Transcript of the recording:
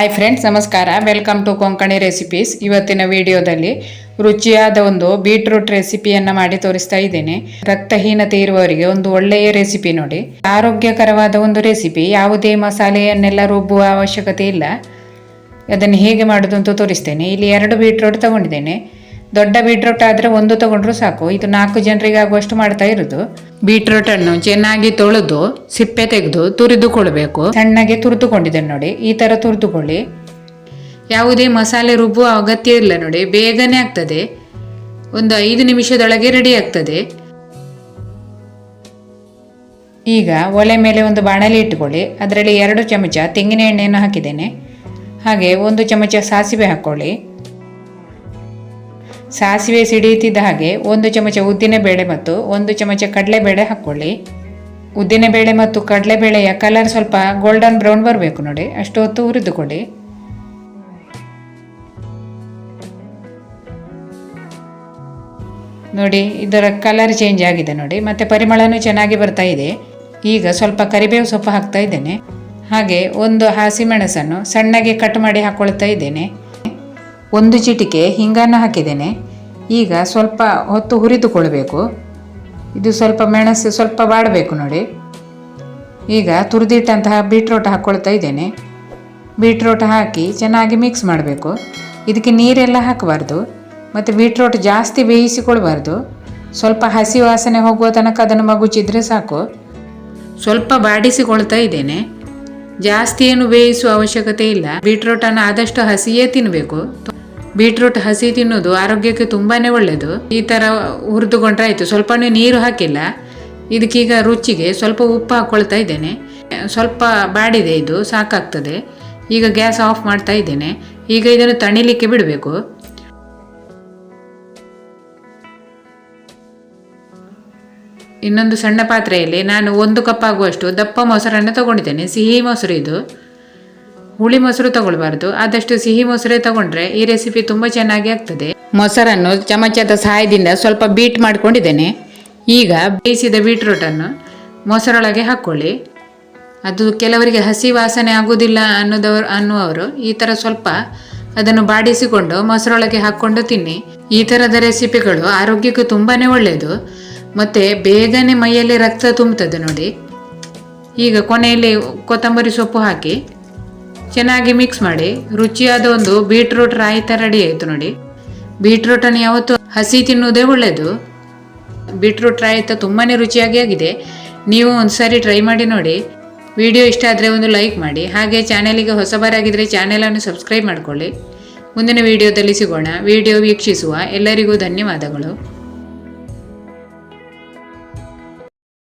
Hi friends ನಮಸ್ಕಾರ. Welcome to Konkani recipes ಇವತ್ತಿನ ವಿಡಿಯೋದಲ್ಲಿ ರುಚಿಯಾದ ಒಂದು ಬೀಟ್ರೂಟ್ ರೆಸಿಪಿಯನ್ನು ಮಾಡಿ ತೋರಿಸ್ತಾ ಇದ್ದೇನೆ. ರಕ್ತಹೀನತೆ ಇರುವವರಿಗೆ ಒಂದು ಒಳ್ಳೆಯ ರೆಸಿಪಿ ನೋಡಿ. ಆರೋಗ್ಯಕರವಾದ ಒಂದು ರೆಸಿಪಿ ಯಾವುದೇ ಮಸಾಲೆಯನ್ನೆಲ್ಲ ರುಬ್ಬುವ ಅವಶ್ಯಕತೆ ಇಲ್ಲ. ಅದನ್ನು ಹೇಗೆ ಮಾಡೋದು ಅಂತ ತೋರಿಸ್ತೇನೆ. ಇಲ್ಲಿ ಎರಡು ಬೀಟ್ರೂಟ್ ತಗೊಂಡಿದ್ದೇನೆ. ದೊಡ್ಡ ಬೀಟ್ರೂಟ್ ಆದರೆ ಒಂದು ತಗೊಂಡ್ರು ಸಾಕು. ಇದು ನಾಲ್ಕು ಜನರಿಗೆ ಆಗುವಷ್ಟು ಮಾಡ್ತಾ ಇರೋದು. ಬೀಟ್ರೂಟ್ ಅನ್ನು ಚೆನ್ನಾಗಿ ತೊಳೆದು ಸಿಪ್ಪೆ ತೆಗೆದು ತುರಿದುಕೊಳ್ಬೇಕು ಸಣ್ಣಗೆ ತುರಿದುಕೊಂಡಿದ್ದೇನೆ ನೋಡಿ. ಈ ಥರ ತುರಿದುಕೊಳ್ಳಿ. ಯಾವುದೇ ಮಸಾಲೆ ರುಬ್ಬುವ ಅಗತ್ಯ ಇಲ್ಲ ನೋಡಿ. ಬೇಗನೆ ಆಗ್ತದೆ. ಒಂದು ಐದು ನಿಮಿಷದೊಳಗೆ ರೆಡಿ ಆಗ್ತದೆ. ಈಗ ಒಲೆ ಮೇಲೆ ಒಂದು ಬಾಣಲಿ ಇಟ್ಕೊಳ್ಳಿ. ಅದರಲ್ಲಿ ಎರಡು ಚಮಚ ತೆಂಗಿನ ಎಣ್ಣೆಯನ್ನು ಹಾಕಿದ್ದೇನೆ. ಹಾಗೆ ಒಂದು ಚಮಚ ಸಾಸಿವೆ ಹಾಕ್ಕೊಳ್ಳಿ. ಸಾಸಿವೆ ಸಿಡಿಯುತ್ತಿದ್ದ ಹಾಗೆ ಒಂದು ಚಮಚ ಉದ್ದಿನಬೇಳೆ ಮತ್ತು ಒಂದು ಚಮಚ ಕಡಲೆಬೇಳೆ ಹಾಕ್ಕೊಳ್ಳಿ ಉದ್ದಿನಬೇಳೆ ಮತ್ತು ಕಡಲೆಬೇಳೆಯ ಕಲರ್ ಸ್ವಲ್ಪ ಗೋಲ್ಡನ್ ಬ್ರೌನ್ ಬರಬೇಕು ನೋಡಿ. ಅಷ್ಟು ಹೊತ್ತು ಹುರಿದುಕೊಳ್ಳಿ. ನೋಡಿ, ಇದರ ಕಲರ್ ಚೇಂಜ್ ಆಗಿದೆ ನೋಡಿ. ಮತ್ತು ಪರಿಮಳನೂ ಚೆನ್ನಾಗಿ ಬರ್ತಾ ಇದೆ. ಈಗ ಸ್ವಲ್ಪ ಕರಿಬೇವು ಸೊಪ್ಪು ಹಾಕ್ತಾ ಇದ್ದೇನೆ. ಹಾಗೆ ಒಂದು ಹಸಿಮೆಣಸನ್ನು ಸಣ್ಣಗೆ ಕಟ್ ಮಾಡಿ ಹಾಕ್ಕೊಳ್ತಾ ಇದ್ದೇನೆ. ಒಂದು ಚಿಟಿಕೆ ಹಿಂಗನ್ನು ಹಾಕಿದ್ದೇನೆ. ಈಗ ಸ್ವಲ್ಪ ಹೊತ್ತು ಹುರಿದುಕೊಳ್ಬೇಕು. ಇದು ಸ್ವಲ್ಪ ಮೆಣಸು ಸ್ವಲ್ಪ ಬಾಡಬೇಕು ನೋಡಿ. ಈಗ ತುರಿದಿಟ್ಟಂತಹ ಬೀಟ್ರೋಟ್ ಹಾಕ್ಕೊಳ್ತಾ ಇದ್ದೇನೆ. ಬೀಟ್ರೋಟ್ ಹಾಕಿ ಚೆನ್ನಾಗಿ ಮಿಕ್ಸ್ ಮಾಡಬೇಕು. ಇದಕ್ಕೆ ನೀರೆಲ್ಲ ಹಾಕಬಾರ್ದು. ಮತ್ತು ಬೀಟ್ರೋಟ್ ಜಾಸ್ತಿ ಬೇಯಿಸಿಕೊಳ್ಬಾರ್ದು. ಸ್ವಲ್ಪ ಹಸಿ ವಾಸನೆ ಹೋಗುವ ತನಕ ಅದನ್ನು ಮಗುಚಿದ್ರೆ ಸಾಕು. ಸ್ವಲ್ಪ ಬಾಡಿಸಿಕೊಳ್ತಾ ಇದ್ದೇನೆ. ಜಾಸ್ತಿ ಏನು ಬೇಯಿಸುವ ಅವಶ್ಯಕತೆ ಇಲ್ಲ. ಬೀಟ್ರೋಟನ್ನು ಆದಷ್ಟು ಹಸಿಯೇ ತಿನ್ನಬೇಕು ಬೀಟ್ರೂಟ್ ಹಸಿ ತಿನ್ನೋದು ಆರೋಗ್ಯಕ್ಕೆ ತುಂಬಾ ಒಳ್ಳೆಯದು ಈ ಥರ ಹುರಿದುಕೊಂಡ್ರೆ ಆಯಿತು. ಸ್ವಲ್ಪ ನೀರು ಹಾಕಿಲ್ಲ. ಇದಕ್ಕೀಗ ರುಚಿಗೆ ಸ್ವಲ್ಪ ಉಪ್ಪು ಹಾಕ್ಕೊಳ್ತಾ ಇದ್ದೇನೆ. ಸ್ವಲ್ಪ ಬಾಡಿದೆ ಇದು, ಸಾಕಾಗ್ತದೆ. ಈಗ ಗ್ಯಾಸ್ ಆಫ್ ಮಾಡ್ತಾ ಇದ್ದೇನೆ. ಈಗ ಇದನ್ನು ತಣಿಲಿಕ್ಕೆ ಬಿಡಬೇಕು. ಇನ್ನೊಂದು ಸಣ್ಣ ಪಾತ್ರೆಯಲ್ಲಿ ನಾನು ಒಂದು ಕಪ್ ಆಗುವಷ್ಟು ದಪ್ಪ ಮೊಸರನ್ನು ತಗೊಂಡಿದ್ದೇನೆ. ಸಿಹಿ ಮೊಸರು ಇದು. ಹುಳಿ ಮೊಸರು ತಗೊಳ್ಬಾರ್ದು. ಆದಷ್ಟು ಸಿಹಿ ಮೊಸರೇ ತಗೊಂಡ್ರೆ ಈ ರೆಸಿಪಿ ತುಂಬ ಚೆನ್ನಾಗಿ ಆಗ್ತದೆ. ಮೊಸರನ್ನು ಚಮಚದ ಸಹಾಯದಿಂದ ಸ್ವಲ್ಪ ಬೀಟ್ ಮಾಡ್ಕೊಂಡಿದ್ದೇನೆ. ಈಗ ಬೇಯಿಸಿದ ಬೀಟ್ರೂಟನ್ನು ಮೊಸರೊಳಗೆ ಹಾಕ್ಕೊಳ್ಳಿ ಅದು ಕೆಲವರಿಗೆ ಹಸಿ ವಾಸನೆ ಆಗುವುದಿಲ್ಲ ಅನ್ನೋದವರು ಅನ್ನುವರು ಈ ಥರ ಸ್ವಲ್ಪ ಅದನ್ನು ಬಾಡಿಸಿಕೊಂಡು ಮೊಸರೊಳಗೆ ಹಾಕ್ಕೊಂಡು ತಿನ್ನಿ. ಈ ಥರದ ರೆಸಿಪಿಗಳು ಆರೋಗ್ಯಕ್ಕೆ ತುಂಬಾ ಒಳ್ಳೆಯದು. ಮತ್ತು ಬೇಗನೆ ಮೈಯಲ್ಲಿ ರಕ್ತ ತುಂಬುತ್ತದೆ ನೋಡಿ. ಈಗ ಕೊನೆಯಲ್ಲಿ ಕೊತ್ತಂಬರಿ ಸೊಪ್ಪು ಹಾಕಿ. ಚೆನ್ನಾಗಿ ಮಿಕ್ಸ್ ಮಾಡಿ, ರುಚಿಯಾದ ಒಂದು ಬೀಟ್ರೂಟ್ ರಾಯಿತ ರೆಡಿ ಆಯಿತು ನೋಡಿ. ಬೀಟ್ರೂಟನ್ನು ಯಾವತ್ತು ಹಸಿ ತಿನ್ನುವುದೇ ಒಳ್ಳೆಯದು ಬೀಟ್ರೂಟ್ ರಾಯಿತ ತುಂಬಾ ರುಚಿಯಾಗಿ ಆಗಿದೆ. ನೀವು ಒಂದು ಸಾರಿ ಟ್ರೈ ಮಾಡಿ ನೋಡಿ. ವಿಡಿಯೋ ಇಷ್ಟ ಆದರೆ ಒಂದು ಲೈಕ್ ಮಾಡಿ. ಹಾಗೆ ಚಾನೆಲಿಗೆ ಹೊಸಬರಾಗಿದ್ದರೆ ಚಾನೆಲನ್ನು ಸಬ್ಸ್ಕ್ರೈಬ್ ಮಾಡಿಕೊಳ್ಳಿ. ಮುಂದಿನ ವಿಡಿಯೋದಲ್ಲಿ ಸಿಗೋಣ. ವಿಡಿಯೋ ವೀಕ್ಷಿಸುವ ಎಲ್ಲರಿಗೂ ಧನ್ಯವಾದಗಳು.